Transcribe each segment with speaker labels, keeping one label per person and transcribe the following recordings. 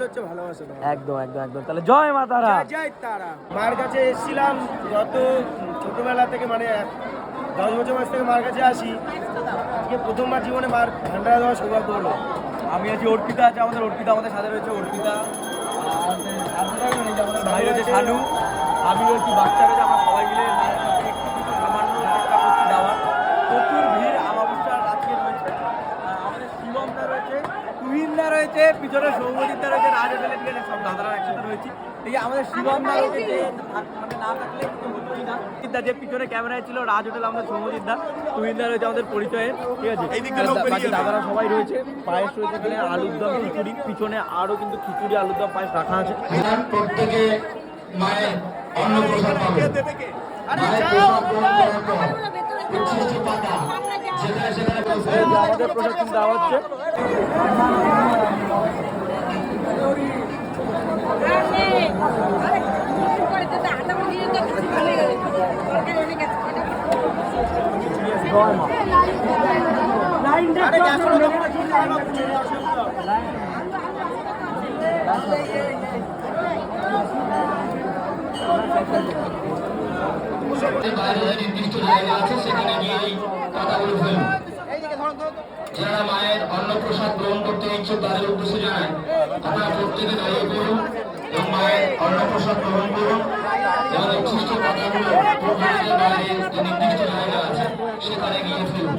Speaker 1: এগুলো হচ্ছে ভালোবাসা
Speaker 2: একদম একদম একদম। তাহলে জয় মা তারা।
Speaker 1: জয় জয় তারা। মার কাছে এসেছিলাম গত ছোটবেলা থেকে মানে দশ বছর বয়স থেকে মার কাছে আসি আজকে প্রথমবার জীবনে মার দেওয়ার সৌভাগ্য হলো।
Speaker 2: আমি আছি অর্পিতা আছে আমাদের অর্পিতা আমাদের সাথে রয়েছে অর্পিতা। আমাদের ভাই রয়েছে শানু আমি রয়েছি বাচ্চা রয়েছে আমার সবাই মিলে সামান্য চেষ্টা করছি যাওয়ার প্রচুর ভিড় আমাবস্যার আজকে রয়েছে। আমাদের শিবমদা রয়েছে তুহিনদা রয়েছে পিছনে সৌমজিৎদা সব দাদারা একসাথে রয়েছি। এই আমাদের যে মানে না থাকলে হতোই না সিদ্ধা যে পিছনে ক্যামেরায় ছিল রাজ হোটেল আমাদের সৌমজিৎদা তুহিনদা রয়েছে আমাদের পরিচয়ের ঠিক আছে? বাকি দাদারা সবাই রয়েছে পায়েস রয়েছে এখানে আলুর দম খিচুড়ি। পিছনে আরও কিন্তু খিচুড়ি আলুর দম পায়েস রাখা আছে।
Speaker 3: প্রত্যেকে মায়ের পাবে। মায়ের প্রসাদ গ্রহণ করার পর উচ্ছিষ্ট পাতা যেখানে সেখানে বসে
Speaker 2: এই যে আমাদের প্রসাদ কিন্তু দেওয়া হচ্ছে জয় মা
Speaker 3: বাইরে যে নির্দিষ্ট জায়গা আছে সেখানে গিয়ে এই ফেলুন যারা মায়ের অন্ন প্রসাদ গ্রহণ করতে ইচ্ছুক, তাদের উদ্দেশ্যে জানাই, আপনারা প্রত্যেকে দাঁড়িয়ে মায়ের অন্ন প্রসাদ গ্রহণ করুন এবং উচ্ছিষ্ট পাতাগুলো প্রকৃতির বাইরে যে নির্দিষ্ট জায়গা আছে, সেখানে গিয়ে ফেলুন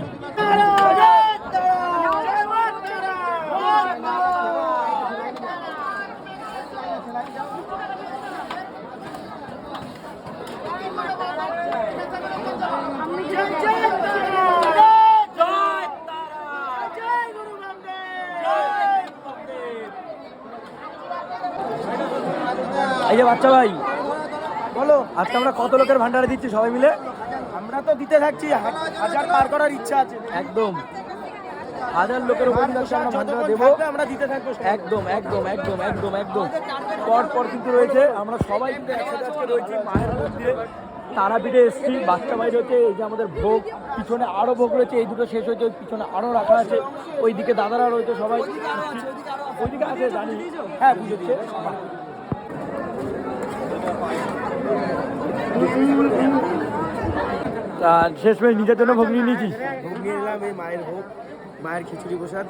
Speaker 2: এই যে বাচ্চা ভাই বলো আজকে আমরা কত লোকের ভান্ডারে দিচ্ছি সবাই মিলে?
Speaker 1: আমরা তো দিতে থাকছি হাজার পার করার ইচ্ছা আছে।
Speaker 2: একদম। হাজার লোকের উপর আমরা ভান্ডারা দেবো।
Speaker 1: আমরা দিতে থাকব
Speaker 2: একদম একদম একদম একদম একদম। পর পর কিন্তু রয়েছে আমরা সবাই কিন্তু একসাথে আজকে রয়েছি মায়ের মন্দিরে তারাপীঠে এসেছি বাচ্চা বাইরে হচ্ছে এই যে আমাদের ভোগ পিছনে আরও ভোগ রয়েছে এই দুটো শেষ হয়েছে পিছনে আরও রাখা আছে ওইদিকে দাদারা রয়েছে সবাই। ওইদিকে আছে জানি। হ্যাঁ বুঝেছে শেষমেশ নিজের জন্য ভোগ নিয়ে নিয়েছিস?
Speaker 1: ভোগ নিয়ে এই মায়ের ভোগ মায়ের খিচুড়ি প্রসাদ।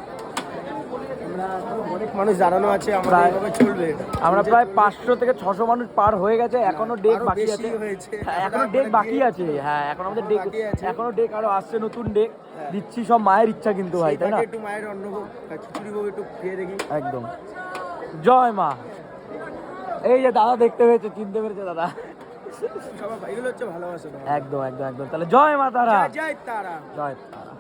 Speaker 1: মানুষ দাঁড়ানো আছে আমরা এইভাবে চলবে।
Speaker 2: আমরা প্রায় পাঁচশো থেকে ছশো মানুষ পার হয়ে গেছে এখনও ডেক বাকি আছে। হ্যাঁ,
Speaker 1: এখনও
Speaker 2: ডেক বাকি আছে। হ্যাঁ এখন আমাদের ডেক। এখনও ডেক আরও আসছে নতুন ডেক। দিচ্ছি সব মায়ের ইচ্ছা কিন্তু ভাই তাই না?
Speaker 1: একটু মায়ের অন্ন ভোগ খিচুড়ি ভোগ একটু খেয়ে দেখি।
Speaker 2: একদম। জয় মা। এই যে দাদা দেখতে পেয়েছে চিনতে পেরেছে দাদা।
Speaker 1: সবাই হচ্ছে ভালোবাসা
Speaker 2: একদম একদম একদম। তাহলে জয় মা তারা।
Speaker 1: জয় জয় তারা।
Speaker 2: জয় তারা।